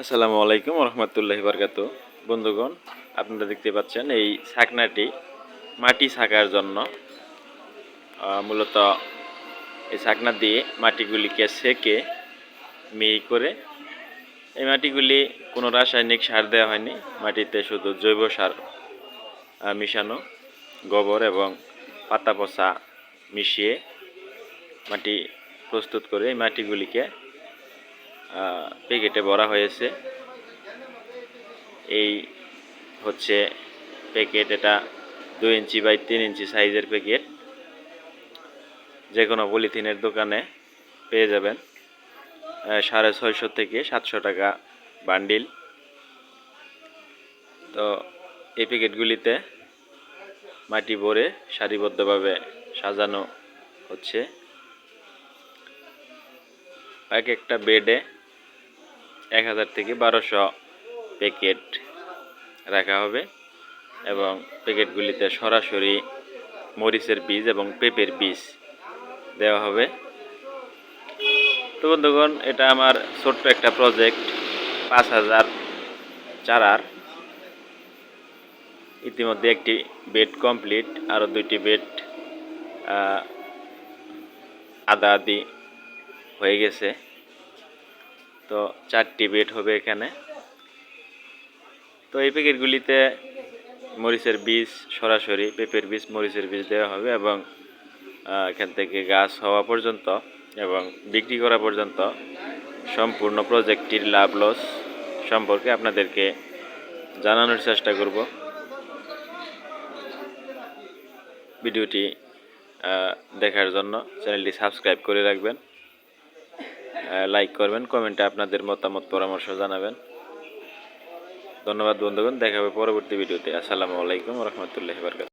আসসালামু আলাইকুম রহমতুল্লাহি বরকাত। বন্ধুগণ, আপনারা দেখতে পাচ্ছেন এই ছাকনাটি মাটি ছাকার জন্য মূলত এই ছাকনা দিয়ে মাটিগুলিকে সেকে মিহি করে এই মাটিগুলি কোনো রাসায়নিক সার দেওয়া হয়নি। মাটিতে শুধু জৈব সার মিশানো গোবর এবং পাতা পচা মিশিয়ে মাটি প্রস্তুত করে এই মাটিগুলিকে প্যাকেটে ভরা হয়েছে। এই হচ্ছে প্যাকেট, এটা দুই ইঞ্চি বাই তিন ইঞ্চি সাইজের প্যাকেট। যে কোনো পলিথিনের দোকানে পেয়ে যাবেন সাড়ে ছয়শো থেকে সাতশো টাকা বান্ডিল। তো এই প্যাকেটগুলিতে মাটি ভরে সারিবদ্ধভাবে সাজানো হচ্ছে। এক একটা বেডে এক হাজার থেকে বারোশো প্যাকেট রাখা হবে এবং প্যাকেটগুলিতে সরাসরি মরিচের বীজ এবং পেঁপের বীজ দেওয়া হবে। তো বন্ধুগণ, এটা আমার ছোট্ট একটা প্রজেক্ট পাঁচ হাজার চারার। ইতিমধ্যে একটি বেড কমপ্লিট আরও দুইটি বেড আদা আদি হয়ে গেছে। তো চারটি বেড হবে এখানে। তো এই প্যাকেটগুলিতে মরিচের বীজ, সরাসরি পেঁপের বীজ, মরিচের বীজ দেওয়া হবে এবং এখান থেকে গাছ হওয়া পর্যন্ত এবং বিক্রি করা পর্যন্ত সম্পূর্ণ প্রজেক্টটির লাভ লস সম্পর্কে আপনাদেরকে জানানোর চেষ্টা করব। ভিডিওটি দেখার জন্য চ্যানেলটি সাবস্ক্রাইব করে রাখবেন। লাইক করবেন কমেন্টে আপনাদের মতামত, পরামর্শ জানাবেন। ধন্যবাদ বন্ধুগণ দেখা হবে পরবর্তী ভিডিওতে। আসসালামু আলাইকুম রহমতুল্লাহ বরকাত